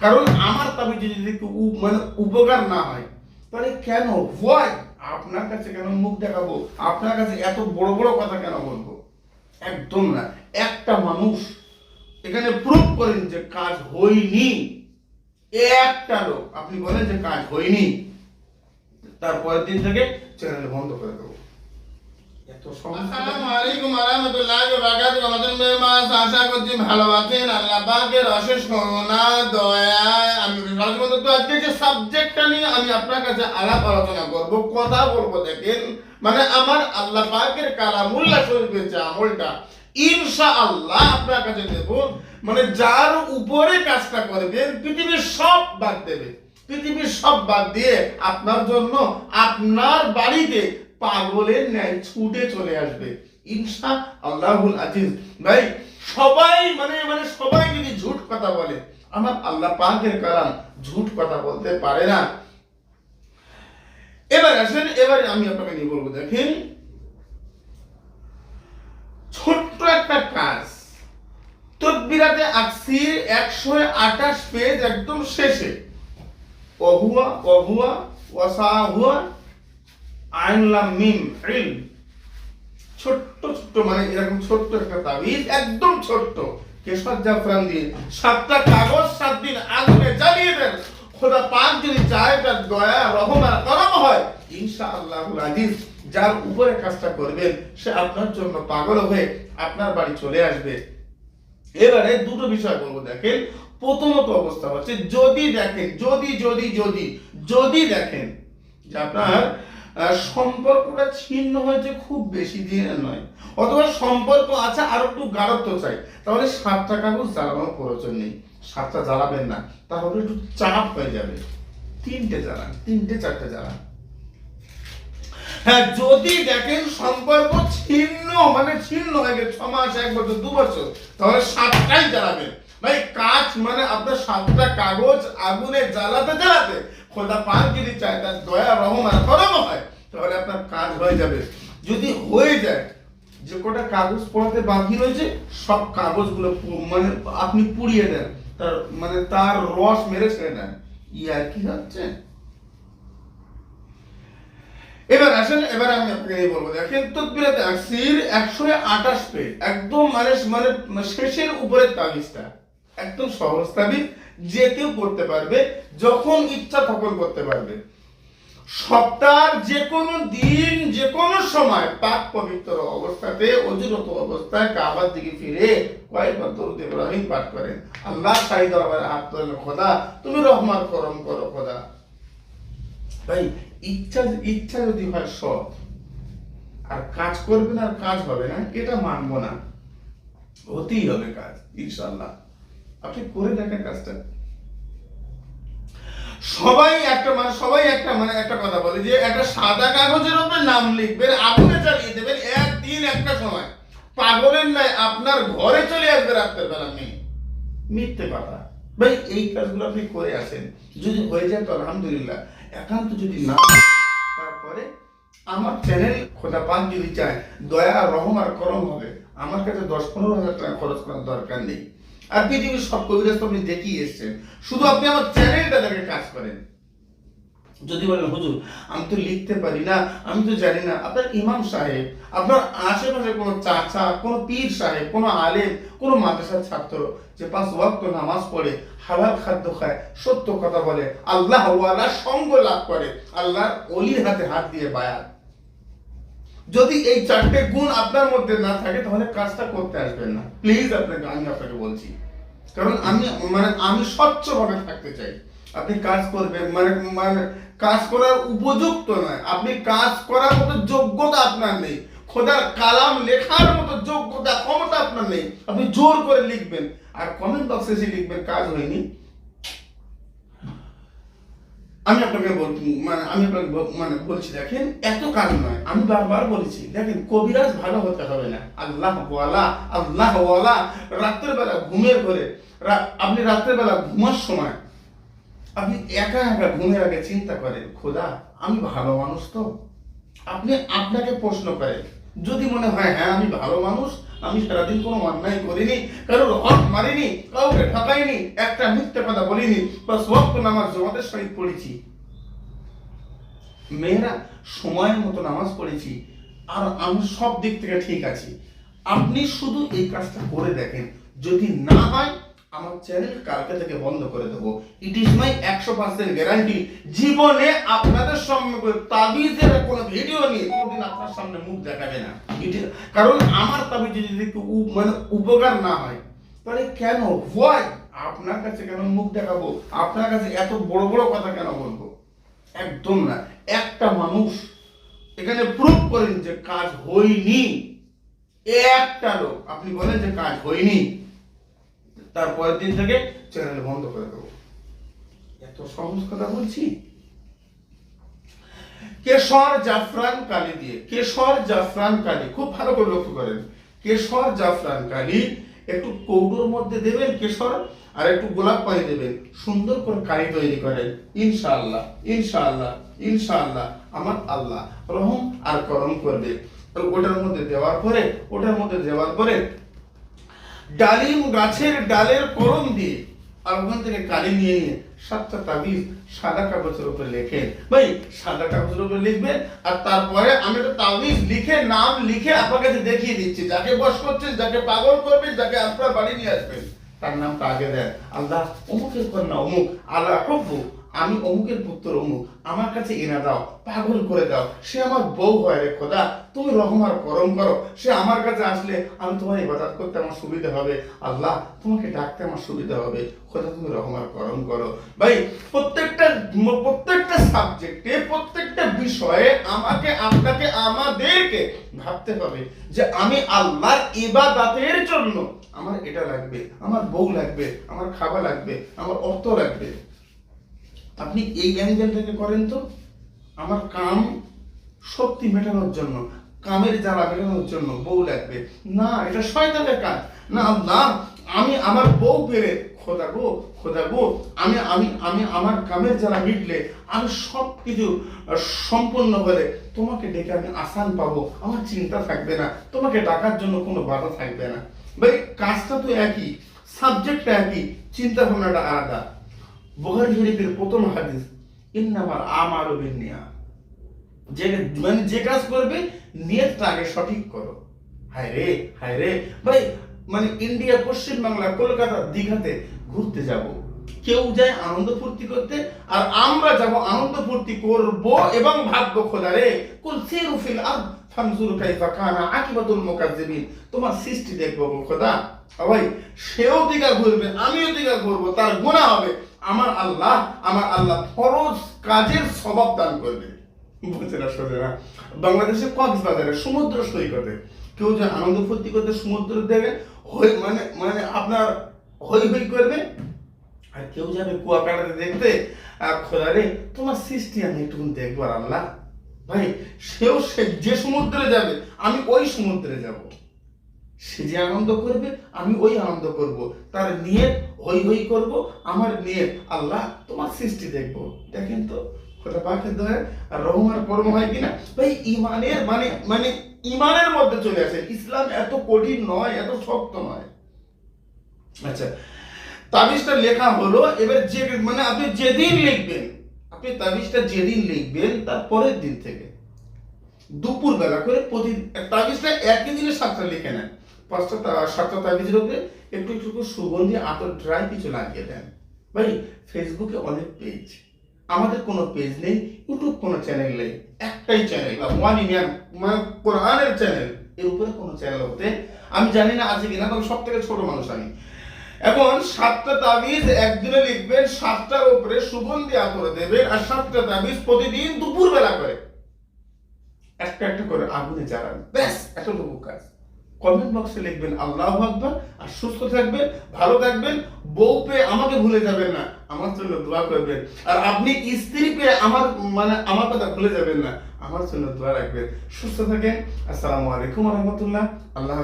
কারণ আমার তাবিজে যদি একটু মানে উপকার না হয়, তাহলে কেন? হয় আপনার কাছে কেন মুখ দেখাবো? আপনার কাছে এত বড় বড় কথা কেন বলব? একদম না। একটা মানুষ এখানে প্রুভ করেন যে কাজ হয়নি। একটা লোক। আপনি বলেন যে কাজ হয়নি। তারপরের দিন থেকে চ্যানেল বন্ধ করে দেবো। আসসালামু আলাইকুম ওয়া বারাকাতুহু। আমাদের মেহমান আশা করছি ভালো আছেন আল্লাহ পাকের অশেষ করুণা দয়ায় আমি বন্ধু তো আজকে যে সাবজেক্টটা নিয়ে আমি আপনার কাছে আলাপ আলোচনা করব কথা বলব দেখেন। মানে আমার আল্লাহ পাকের কালামুল্লাহ শরীফের যে আমলটা ইনশাআল্লাহ আপনার কাছে দেব। মানে যার উপরে কাজটা করবেন পৃথিবীর সব বাদ দেবে। পৃথিবীর সব বাদ দিয়ে আপনার জন্য আপনার বাড়িতে পাগলের ন্যায় ছুটে চলে আসবে। ইনশা আল্লাহুল আজিজ। ভাই, সবাই মানে মানে সবাই যদি ঝুট কথা বলে, আমার আল্লাহ পাকের কালাম ঝুট কথা বলতে পারে না। এবার আসেন, এবারে আমি আপনাকে নিয়ে বলব, দেখেন। ছোট্ট একটা কাজ। তদবিরাতে আকসির একশো আঠাশ পেজ একদম শেষে। অহুয়া অহুয়া ওয়াসাহুয়া ছোট্ট ছোট্ট মানে এরকম ছোট্ট একটা তাবিজ, একদম ছোট্ট। কেশর জাফরান দিয়ে সাতটা কাগজ সাত দিন আগুনে জ্বালিয়ে দেন। খোদা যদি চায় তার দয়া করম হয় আজিজ, যার উপরে কাজটা করবেন, সে আপনার জন্য পাগল হয়ে আপনার বাড়ি চলে আসবে। এবারে দুটো বিষয় বলব, দেখেন। প্রথমত অবস্থা হচ্ছে, যদি দেখেন, যদি যদি যদি যদি দেখেন যে আপনার সম্পর্কটা ছিন্ন হয়েছে খুব বেশি দিনের নয়। অথবা সম্পর্ক আছে, আর একটু গাঢ়ত্ব চাই। তাহলে সাতটা কাগজ জ্বালানোর প্রয়োজন নেই। সাতটা জ্বালাবেন না, তাহলে একটু চাপ হয়ে যাবে। তিনটে জ্বালান, তিনটে, চারটে জ্বালান। হ্যাঁ যদি দেখেন সম্পর্ক ছিন্ন মানে ছিন্ন হয়ে গেছে, ছ মাস, এক বছর, দু বছর, তাহলে সাতটাই জ্বালাবেন। ভাই, কাজ মানে আপনার সাতটা কাগজ আগুনে জ্বালাতে জ্বালাতে। খোদা পাক যদি চায় তার দয়া, রহম আর করম হয়, তাহলে আপনার কাজ হয়ে যাবে। যদি হয়ে যায়, যে কটা কাগজ পড়াতে বাকি রয়েছে, সব কাগজগুলো পু- মানে আপনি পুড়িয়ে দেন, তার মানে তার রস মেরে ছেড়ে দেন। ই আর কি হচ্ছে? এবার আসেন, এবার আমি আপনাকে এই বলব, দেখেন তদবিরাতে আসির একশো আঠাশ পেজ, একদম মানে মানে শেষের উপরে তাবিজটা একদম সহজ তাবিজ যে কেউ করতে পারবে, যখন ইচ্ছা তখন করতে পারবে। সপ্তাহের যে কোনো দিন যে কোনো সময় পাক পবিত্র অবস্থাতে, অজুরত অবস্থায় কাবার দিকে ফিরে কয়েকবার পাঠ করেন। আল্লাহ সাই দরবারে খোদা, তুমি রহমান করম করো, খোদা। ভাই, ইচ্ছা ইচ্ছা যদি হয় সৎ, আর কাজ করবে না আর কাজ হবে না, এটা মানবো না। হতেই হবে কাজ ইনশাল্লাহ আপনি করে দেখেন কাজটা। সবাই একটা মানে সবাই একটা মানে একটা কথা বলে যে একটা সাদা কাগজের উপরে নাম লিখবেন, আগুনে চালিয়ে দেবেন, একদিন একটা সময়। পাগলের নাই আপনার ঘরে চলে আসবে রাত্রের বেলা মেয়ে। মিথ্যে কথা। ভাই, এই কাজগুলো আপনি করে আসেন। যদি হয়ে যায় তো আলহামদুলিল্লাহ। একান্ত যদি না তারপরে আমার চ্যানেল খোদা পাক যদি চায়, দয়া, রহম আর করম হবে। আমার কাছে দশ পনেরো হাজার টাকা খরচ করার দরকার নেই। আর পৃথিবীর সব কবিরাজ তো আপনি দেখিয়ে এসছেন। শুধু আপনি আমার চ্যানেলটা দেখে কাজ করেন। যদি বলেন, হুজুর, আমি তো লিখতে পারি না, আমি তো জানি না। আপনার ইমাম সাহেব, আপনার আশেপাশে কোনো চাচা, কোনো পীর সাহেব, কোনো আলেম, কোনো মাদ্রাসার ছাত্র যে পাঁচ ওয়াক্ত নামাজ পড়ে, হালাল খাদ্য খায়, সত্য কথা বলে, আল্লাহ সঙ্গ লাভ করে, আল্লাহর অলির হাতে হাত দিয়ে বায়াত। যদি এই চারটে গুণ আপনার মধ্যে না থাকে, তাহলে কাজটা করতে আসবেন না। প্লিজ আপনাকে, আমি আপনাকে বলছি। কারণ আমি মানে আমি স্বচ্ছভাবে থাকতে চাই। আপনি কাজ করবেন মানে মানে কাজ করার উপযুক্ত নয়। আপনি কাজ করার মতো যোগ্যতা আপনার নেই। খোদার কালাম লেখার মতো যোগ্যতা, ক্ষমতা আপনার নেই। আপনি জোর করে লিখবেন। আর কমেন্ট বক্সে এসে লিখবেন, কাজ হয়নি। আমি আপনাকে বল মানে আমি আপনাকে মানে বলছি, দেখেন, এত কাজ নয়। আমি বারবার বলেছি, দেখেন, কবিরাজ ভালো হতে হবে না। আল্লাহ ওয়ালা আল্লাহ ওয়ালা, রাত্রের বেলা ঘুমের ঘরে। আপনি রাত্রের বেলা ঘুমার সময় আপনি একা একা ঘুমের আগে চিন্তা করেন, খোদা, আমি ভালো মানুষ তো? আপনি আপনাকে প্রশ্ন করেন, যদি মনে হয় হ্যাঁ আমি ভালো মানুষ আমি সারাদিন কোনো অন্যায় করিনি, কারোর হক মারিনি কাউকে ঠকাইনি, একটা মিথ্যে কথা বলিনি বা সব নামাজ জমাতের সহিত পড়েছি। মেয়েরা সময়ের মতো নামাজ পড়েছি, আর আমি সব দিক থেকে ঠিক আছি। আপনি শুধু এই কাজটা করে দেখেন, যদি না হয় আমার চ্যানেল কালকে থেকে বন্ধ করে দেবো। ইট ইজ মাই একশো পার্সেন্ট গ্যারান্টি জীবনে আপনাদের সামনে তাবিজের কোনো ভিডিও নিয়ে কোনোদিন আপনার সামনে মুখ দেখাবে না। Is- কারণ আমার তাবিজে যদি মানে উপকার না হয়, তাহলে কেন? হোয়াই আপনার কাছে কেন মুখ দেখাবো? আপনার কাছে এত বড় বড় কথা কেন বলব? একদম না। একটা মানুষ এখানে প্রুভ করেন যে কাজ হয়নি। একটা লোক। আপনি বলেন যে কাজ হয়নি। তারপরের দিন থেকে চ্যানেল বন্ধ করে দেবো। এত সহজ কথা বলছি? কেশর জাফরান কালি দিয়ে, কেশর জাফরান কালি, খুব ভালো করে লক্ষ্য করেন। কেশর জাফরান কালি একটু কৌটোর মধ্যে দেবেন কেশর আর একটু গোলাপ পানি দেবেন। সুন্দর করে কালি তৈরি করেন। ইনশাআল্লাহ ইনশাআল্লাহ ইনশাআল্লাহ, আমার আল্লাহ রহম আর করম করবে। ওটার মধ্যে দেওয়ার পরে, ওটার মধ্যে দেওয়ার পরে ডালিম গাছের ডালের করম দিয়ে আর ওখান থেকে কালি নিয়ে নিয়ে সাতটা তাবিজ সাদা কাগজের উপরে লেখেন ভাই, সাদা কাগজের উপরে লিখবেন আর তারপরে আমি একটা তাবিজ লিখে, নাম লিখে আপনার কাছে দেখিয়ে দিচ্ছি। যাকে বস করছেন যাকে পাগল করবেন যাকে আপনার বাড়ি নিয়ে আসবেন তার নামটা আগে দেন। আল্লাহ অমুকের কন্যা, অমুক। আল্লাহ হব্বু আমি অমুকের পুত্র, অমুক। আমার কাছে এনে দাও, পাগল করে দাও। সে আমার বউ হয় রে খোদা। তুমি রহমার করম করো। সে আমার কাছে আসলে আমি তোমার ইবাদত করতে আমার সুবিধা হবে। আল্লাহ তোমাকে ডাকতে আমার সুবিধা হবে। খোদা তুমি রহমার করম করো। ভাই, প্রত্যেকটা প্রত্যেকটা সাবজেক্টে প্রত্যেকটা বিষয়ে আমাকে, আপনাকে, আমাদেরকে ভাবতে হবে যে আমি আল্লাহর ইবাদতের জন্য আমার এটা লাগবে, আমার বউ লাগবে, আমার খাবার লাগবে, আমার অর্থ লাগবে। আপনি এই অ্যাঙ্গেল থেকে করেন তো? আমার কাম শক্তি মেটানোর জন্য। কামের জ্বালা মেটানোর জন্য বউ লাগবে। না, এটা শয়তানের কাজ। না না, আমি আমার বউ পেলে খোদা গো খোদা গো, আমি আমি আমি আমার কামের জ্বালা মিটলে, আমি সব কিছু সম্পন্ন হলে তোমাকে ডেকে আমি আসান পাবো। আমার চিন্তা থাকবে না। তোমাকে ডাকার জন্য কোনো বাধা থাকবে না। ভাই, কাজটা তো একই সাবজেক্টটা একই, চিন্তা ভাবনাটা আলাদা। বুখারী শরীফের প্রথম হাদিস, ইন্নামাল আমালু বিন্নিয়া যে মানে যে কাজ করবে আগে সঠিক করো। হায় রে হায় রে। ভাই মানে ইন্ডিয়া পশ্চিম বাংলা কলকাতা দীঘাতে ঘুরতে যাব। কেউ যায় আনন্দ ফুর্তি করতে, আর আমরা যাব আনন্দ ফুর্তি করব এবং ভাববো খোদা রে। কুল সিরু ফিল আরদ, ফানজুরু কাইফা কানা আকিবাতুল মুকাজ্জিবিন। তোমার সৃষ্টি দেখব খোদা। ভাই, সেও দিঘা ঘুরবে, আমিও দিঘা ঘুরবো, তার গুনাহ হবে। আমার আল্লাহ আমার আল্লাহ ফরজ কাজের স্বভাব দান করবে। না শোনে না বাংলাদেশে কক্সবাজারে সমুদ্র সৈকতে কেউ যে আনন্দ ফুর্তি করতে সমুদ্র দেবে, হই মানে মানে আপনার হই হই করবে, আর কেউ যাবে কুয়াকাটাতে দেখতে, আর খোদারে তোমার সৃষ্টি আমি একটু দেখব আল্লাহ। ভাই, সেও সে যে সমুদ্রে যাবে, আমি ওই সমুদ্রে যাব। সে যে আনন্দ করবে, আমি ওই আনন্দ করব। তার নিয়ে হই হই করব, আমার নিয়ত আল্লাহ তোমার সৃষ্টি দেখব। দেখেন তো? খোদা পাকের দয়া আর রহমার কর্ম হয় কিনা? ভাই, ইমানের মানে মানে ইমানের মধ্যে চলে আসে। ইসলাম এত কঠিন নয়, এত শক্ত নয়। আচ্ছা তাবিজটা লেখা হলো, এবার যে মানে আপনি যেদিন লিখবেন, আপনি তাবিজটা যেদিন লিখবেন, তার পরের দিন থেকে। দুপুর বেলা করে প্রতি, তাবিজটা একই দিনে সাতটা লিখে নেন। পাঁচটা সাতটা তাবিজের উপরে একটু একটু সুগন্ধি, আতর ড্রাই কিছু লাগিয়ে দেন। ভাই ফেসবুকে অনেক পেজ আমাদের কোনো পেজ নেই ইউটিউব কোনো চ্যানেল নেই, একটাই চ্যানেল বা ওয়ান ইন্ডিয়ান কোরআনের চ্যানেল এর উপরে কোনো চ্যানেল হতে আমি জানি না আছে কিনা, তবে সব থেকে ছোট মানুষ আমি। এখন সাতটা তাবিজ একদিনে লিখবেন, সাতটার উপরে সুগন্ধি আতরে দেবেন, আর সাতটা তাবিজ প্রতিদিন দুপুর বেলা করে। একটা একটা করে আগুনে জ্বালান। ব্যাস এতটুকু কাজ। কমেন্ট বক্সে লিখবেন, আল্লাহ আকবার আর সুস্থ থাকবেন, ভালো থাকবেন বউ পেয়ে আমাকে ভুলে যাবেন না। আমার জন্য দোয়া করবেন। আর আপনি স্ত্রী পেয়ে আমার মানে আমার কথা ভুলে যাবেন না। আমার জন্য দোয়া রাখবেন। সুস্থ থাকেন। আসসালামু আলাইকুম রহমতুল্লাহ। আল্লাহ